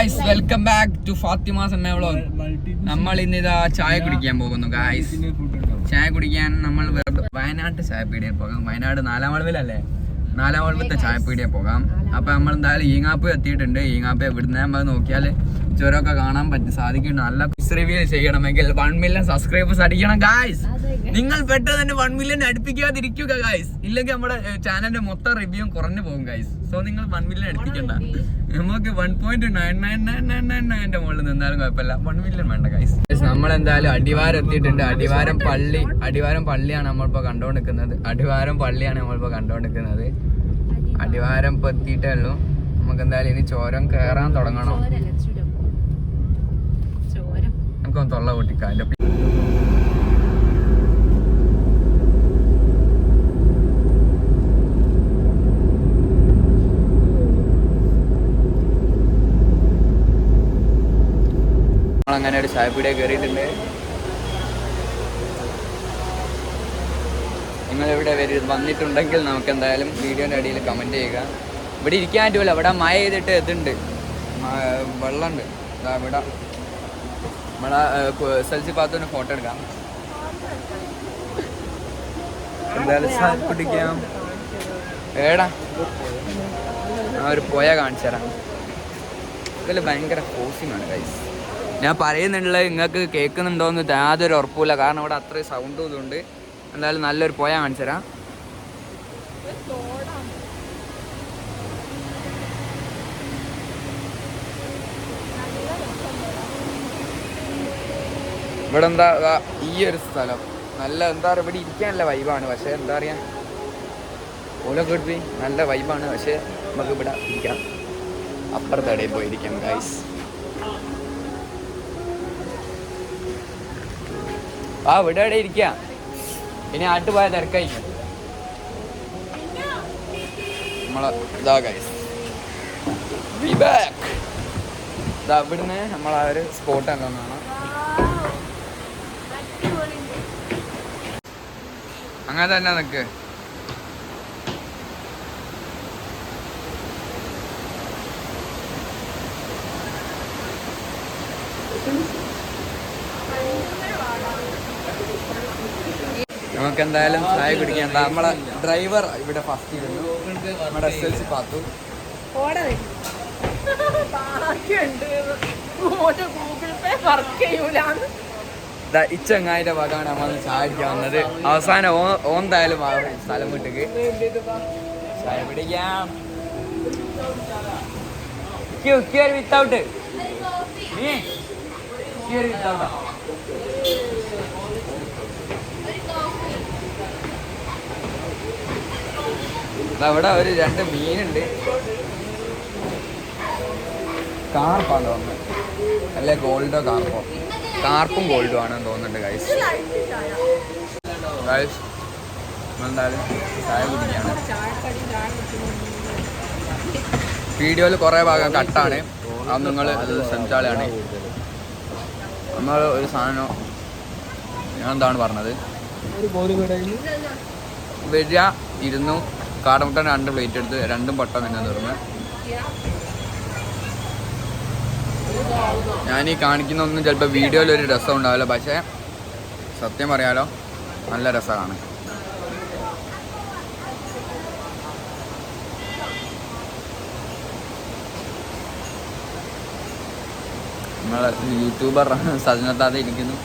Guys welcome back to Fathima എന്ന vlog നമ്മൾ ഇന്ന് ഇതാ ചായ കുടിക്കാൻ പോകുന്നു ഗായ്സ് ചായ കുടിക്കാൻ നമ്മൾ വയനാട്ട് വയനാട്ട് പീടിയ പോകാം. വയനാട് നാലാം വളവിലല്ലേ നാലാം അളവിലത്തെ ചായ പീടിയ പോകാം. അപ്പൊ നമ്മൾ എന്തായാലും ഈങ്ങാപ്പ് എത്തിയിട്ടുണ്ട്. ഈങ്ങാപ്പ് എവിടുന്ന് നമ്മൾ നോക്കിയാൽ ചുരമൊക്കെ കാണാൻ പറ്റും സാധിക്കും നല്ല റിവ്യൂ ചെയ്യണമെങ്കിൽ വൺ മില്യൺ സബ്സ്ക്രൈബേഴ്സ് അടിക്കണം ഗായ്സ് നിങ്ങൾ പെട്ടെന്ന് തന്നെ വൺ മില്യൺ അടുപ്പിക്കാതിരിക്കുക ഗായ്സ് ഇല്ലെങ്കിൽ നമ്മുടെ ചാനലിന്റെ മൊത്തം റിവ്യൂ കുറഞ്ഞു പോകും ഗായ്സ് സോ നിങ്ങൾ വൺ മില്യൺ അടുപ്പിക്കണ്ട. നമുക്ക് one point nine nine nine nine nine നയന്റെ മുകളിൽ നിന്നാലും കുഴപ്പമില്ല. വൺ മില്യൺ വേണ്ട കൈസ് നമ്മൾ എന്തായാലും അടിവാരം എത്തിയിട്ടുണ്ട്. അടിവാരം പള്ളി അടിവാരം പള്ളിയാണ് നമ്മളിപ്പോ കണ്ടുകൊണ്ടിരിക്കുന്നത്. അടിവാരം പള്ളിയാണ് നമ്മളിപ്പോ കണ്ടുകൊണ്ടിരിക്കുന്നത്. അടിവാരം ഇപ്പൊ എത്തിയിട്ടേ ഉള്ളൂ. നമുക്ക് എന്തായാലും ഇനി ചോരം കയറാൻ തുടങ്ങണം. നമുക്കൊന്ന് തൊള്ള പൊട്ടിക്കാം. പി- ഒരു ചായപ്പീടിയ കയറിയിട്ടുണ്ട് നിങ്ങൾ ഇവിടെ വരി വന്നിട്ടുണ്ടെങ്കിൽ നമുക്ക് എന്തായാലും വീഡിയോന്റെ അടിയിൽ കമന്റ് ചെയ്യുക. ഇവിടെ ഇരിക്കാൻ പറ്റുമല്ലോ ഇവിടെ മഴ ചെയ്തിട്ട് ഇതുണ്ട്. വെള്ളമുണ്ട്. ഇവിടെ. നമ്മളെ എസ് എൽ ഫോട്ടോ എടുക്കാം. എന്തായാലും ചായ കുടിക്കാം. ഏടാ ആ ഒരു പോയ കാണിച്ചു തരാം ഇതിൽ ഭയങ്കര കോസിംഗ് ആണ് ഗൈസ് ഞാൻ പറയുന്നുള്ളത് നിങ്ങൾക്ക് കേൾക്കുന്നുണ്ടോയെന്ന് യാതൊരു ഉറപ്പില്ല കാരണം ഇവിടെ അത്രയും സൗണ്ടും ഇതുണ്ട്. എന്തായാലും നല്ലൊരു പോയ കാണിച്ചു ഇവിടെ എന്താ ഈ ഒരു സ്ഥലം. നല്ല എന്താ പറയുക ഇവിടെ ഇരിക്കാനുള്ള വൈബാണ് പക്ഷേ എന്താ പറയുക ഓല ഗുഡ് നല്ല വൈബാണ് പക്ഷേ നമുക്ക് ഇവിടെ ഇരിക്കാം. അപ്പുറത്തെ ഇടയിൽ പോയിരിക്കാം ഗൈസ് ആ ഇവിടെ ഇവിടെ ഇരിക്കാം? ഇനി ആട്ട് പോയ തിരക്കായി ഇവിടുന്ന് നമ്മൾ ആ ഒരു സ്പോട്ട് എന്താണെന്നാണ് അങ്ങനെ തന്നെ നിക്ക്. നമുക്ക് എന്തായാലും ചായ കുടിക്കാൻ നമ്മളെ ഡ്രൈവർ ഇവിടെ ഫസ്റ്റ് ഇരുന്നു. നമ്മുടെ എസ് എൽ സി പാത്തു ഈ ചങ്ങായിന്റെ ഭാഗമാണ് നമ്മൾ ചായ കുടിക്കാൻ വന്നത്. അവസാനം ഓന്തായാലും ആ സ്ഥലം വിട്ടേക്ക്. ചായ പിടിക്കാം വിത്തൗട്ട് വിത്തൗട്ടാ അവിടെ ഒരു രണ്ട് മീനുണ്ട്. കാർപ്പാണ് തോന്നുന്നത് അല്ലെ ഗോൾഡോ കാർപ്പോ? കാർപ്പും ഗോൾഡും ആണെന്ന് തോന്നുന്നുണ്ട് ഗൈസ് ഗൈസ് എന്തായാലും ചായ കുടിക്കുകയാണ്. വീഡിയോയിൽ കുറേ ഭാഗം കട്ടാണ്. അത് നിങ്ങൾ അത് ശ്രമിച്ചാളാണ് നമ്മൾ ഒരു സാധനം ഞാൻ എന്താണ് പറഞ്ഞത്? വരിക ഇരുന്നു. കാടമുട്ടൻ രണ്ട് പ്ലേറ്റ് എടുത്ത് രണ്ടും പട്ട തന്നെ തീർന്ന് ഞാൻ ഈ കാണിക്കുന്ന ഒന്നും ചിലപ്പോൾ വീഡിയോയിൽ ഒരു രസം ഉണ്ടാവില്ല പക്ഷേ സത്യം പറയാലോ നല്ല രസമാണ്. നമ്മളെ യൂട്യൂബർ സജനത്താതെ ഇരിക്കുന്നു.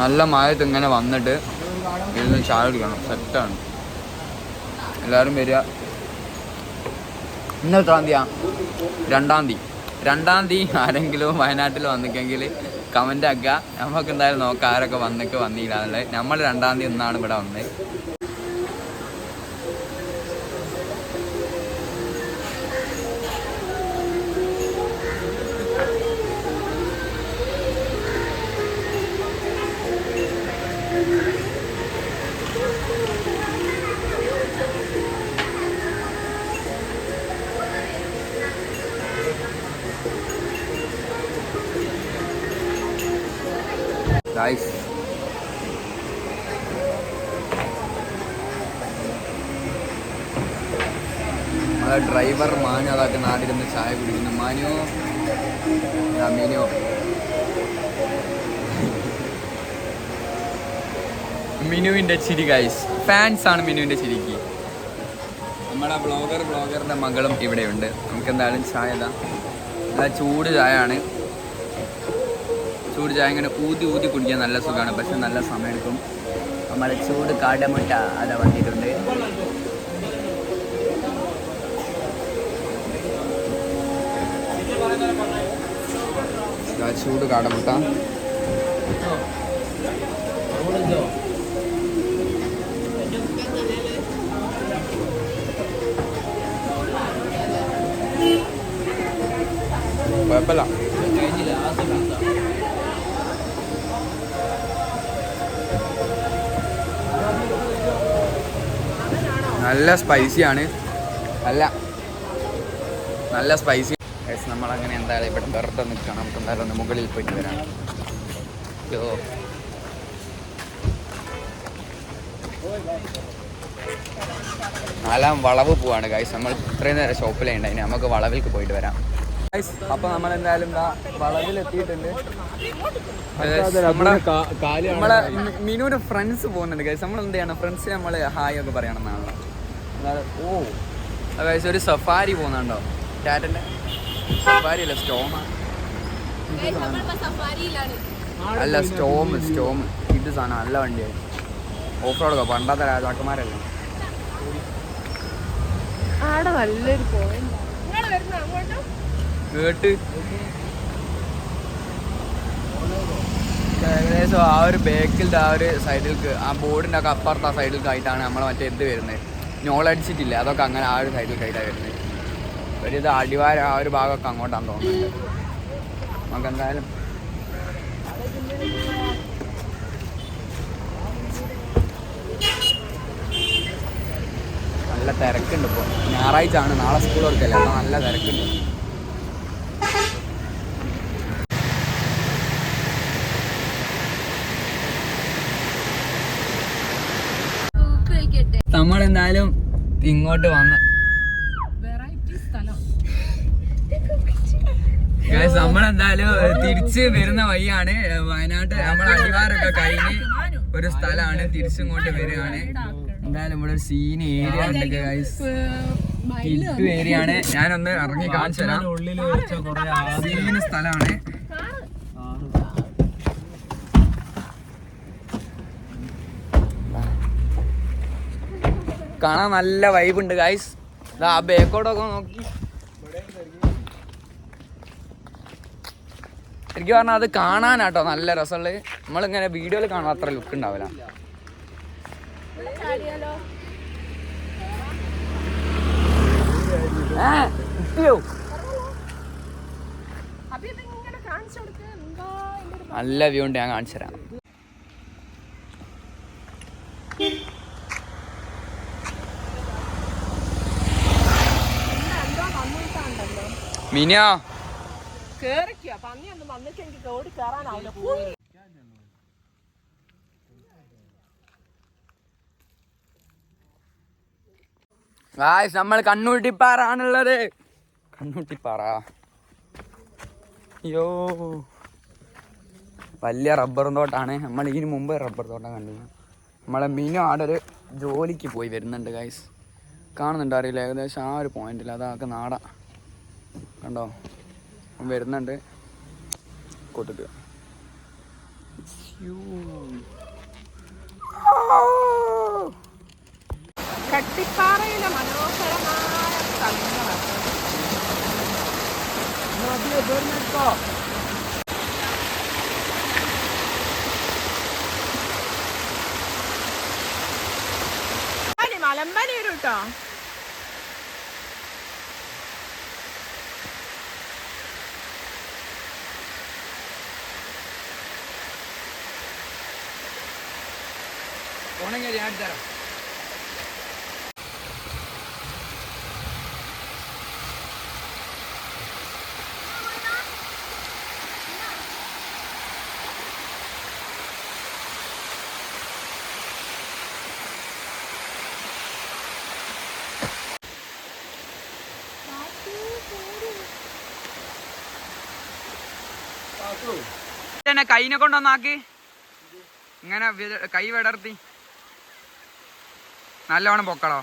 നല്ല മഴത്ത് ഇങ്ങനെ വന്നിട്ട് ഇരുന്ന് ചായ കുടിക്കണം. സെറ്റാണ് എല്ലാവരും വരിക. ഇന്ന് എത്രാം തീയാ രണ്ടാം തീയതി. രണ്ടാം തീയതി ആരെങ്കിലും വയനാട്ടിൽ വന്നിക്കെങ്കിൽ കമന്റ് ആക്കുക. നമുക്ക് എന്തായാലും നോക്കാം ആരൊക്കെ വന്നിക്ക് വന്നില്ല നമ്മൾ രണ്ടാം തീയതി ഇന്നാണ് ഇവിടെ വന്നത്. ഗായ്സ് നമ്മളെ ഡ്രൈവർ മാനു അതൊക്കെ നാട്ടിലിരുന്ന് ചായ കുടിക്കുന്നു. മാനിയോ മീനോ. മിനുവിന്റെ ചിരി ഗൈസ് ഫാൻസ് ആണ് മിനുവിന്റെ ചിരിക്ക്. നമ്മുടെ ബ്ലോഗർ ബ്ലോഗറിന്റെ മകളും ഇവിടെയുണ്ട്. നമുക്ക് എന്തായാലും ചായ ഇതാ നല്ല ചൂട് ചായ ആണ് ചൂട് ചായ ഇങ്ങനെ ഊതി ഊതി കുടിക്കാൻ നല്ല സുഖമാണ്. പക്ഷെ നല്ല സമയമെടുക്കും. നമ്മളെ ചൂട് കാടമുട്ട അതാ വന്നിട്ടുണ്ട്. ചൂട് കാടമുട്ട. കുഴപ്പമില്ല. നല്ല സ്പൈസിയാണ് അല്ല നല്ല സ്പൈസി നമ്മളങ്ങനെ എന്തായാലും ഇവിടെ വെറുതെ നിൽക്കണം. നമുക്ക് എന്തായാലും ഒന്ന് മുകളിൽ പോയിട്ട് വരാം. യോ നാലാം വളവ് പോവാണ് ഗൈസ് നമ്മൾ ഇത്രയും നേരം ഷോപ്പിലേ ഉണ്ടായിന് നമുക്ക് വളവിലേക്ക് പോയിട്ട് വരാം. ഗൈസ് അപ്പോൾ നമ്മൾ എന്തായാലും വളവിൽ എത്തിയിട്ടുണ്ട് നമ്മളെ മിനുവിന്റെ ഫ്രണ്ട്സ് പോകുന്നുണ്ട് ഗൈസ് നമ്മൾ എന്ത് ചെയ്യണം? ഫ്രണ്ട്സ് നമ്മൾ ഹായ് ഒക്കെ പറയണം എന്നാണല്ലോ. ഓ. അതായത് ഒരു സഫാരി പോകുന്നുണ്ടോ? ടാറ്റന്റെ? സഫാരി അല്ല സ്റ്റോമ. അല്ല സ്റ്റോം സ്റ്റോം ഇത് സാധനം നല്ല വണ്ടിയായി ഓഫ് റോഡ് പണ്ടത്തെ രാജാക്കന്മാരല്ലേ? ആടെ നല്ലൊരു പോയിന്റ് കേട്ട്. ഏകദേശം ആ ഒരു ബേക്കിൽ ആ ഒരു സൈഡിൽ ആ ബോർഡിന്റെ ഒക്കെ അപ്പുറത്ത് ആ സൈഡിൽ ആയിട്ടാണ് നമ്മൾ മറ്റേ എന്ത് വരുന്നത് ഞോൾ അടിച്ചിട്ടില്ല. അതൊക്കെ അങ്ങനെ ആ ഒരു സൈഡിൽ സൈഡാണ് വരുന്നത്. ഒരു ഇത് അടിവാര ആ ഒരു ഭാഗമൊക്കെ അങ്ങോട്ടാണ് തോന്നുന്നത് നമുക്ക് എന്തായാലും നല്ല തിരക്കുണ്ട് ഇപ്പോൾ ഞായറാഴ്ച ആണ്. നാളെ സ്കൂൾ തുറക്കല്ലേ അപ്പോൾ നല്ല തിരക്കുണ്ട്. നമ്മൾ എന്തായാലും ഇങ്ങോട്ട് വന്ന. വെറൈറ്റി സ്ഥലം. നമ്മളെന്തായാലും തിരിച്ച് വരുന്ന വഴിയാണ്. വയനാട് നമ്മൾ അടിവാരൊക്കെ കഴിഞ്ഞ് ഒരു സ്ഥലമാണ്. തിരിച്ചിങ്ങോട്ട് വരികയാണ്. എന്തായാലും ഇവിടെ ഒരു സീൻ ഏരിയ ഉണ്ട് ഗൈസ് ഏരിയ ആണ്. ഞാനൊന്ന് ഇറങ്ങി കാണിച്ചു തരാം സീന് സ്ഥലമാണ്. കാണാൻ നല്ല വൈബ് ഉണ്ട് ഗായ്സ് ആ ബേക്കോട്ടൊക്കെ നോക്കി. എനിക്ക് പറഞ്ഞാൽ അത് കാണാനാട്ടോ നല്ല രസമുള്ളത് നമ്മളിങ്ങനെ വീഡിയോയിൽ കാണാൻ അത്ര ലുക്ക് ഉണ്ടാവില്ല. നല്ല വ്യൂ ഉണ്ട് ഞാൻ കാണിച്ചു തരാം. മിനിയോ. കേറിക്കോ. വന്നിട്ട് എനിക്ക് ഓടി ഗായ്സ് നമ്മൾ കണ്ണൂട്ടിപ്പാറാണുള്ളത് കണ്ണൂട്ടിപ്പാറ അയ്യോ. വലിയ റബ്ബർ തോട്ടാണ്. നമ്മൾ ഇതിനു മുമ്പ് റബ്ബർ തോട്ടം കണ്ടിരുന്നു. നമ്മളെ മിനു ആടെ ഒരു ജോലിക്ക് പോയി വരുന്നുണ്ട് ഗായ്സ് കാണുന്നുണ്ട് അറിയില്ല. ഏകദേശം ആ ഒരു പോയിന്റിൽ അതൊക്കെ നാട. കണ്ടോ? അവൻ വരുന്നുണ്ട്. കൊട്ടിട്ട്. കട്ടിപ്പാറയിലെ മനോഹരമായ സ്ഥലങ്ങളാണ്. ഉണങ്ങിയ ഞാൻ തരാം. കൈനെ കൊണ്ടൊന്നാക്കി. ഇങ്ങനെ കൈ വിടർത്തി. നല്ലവണ്ണം പൊക്കളോ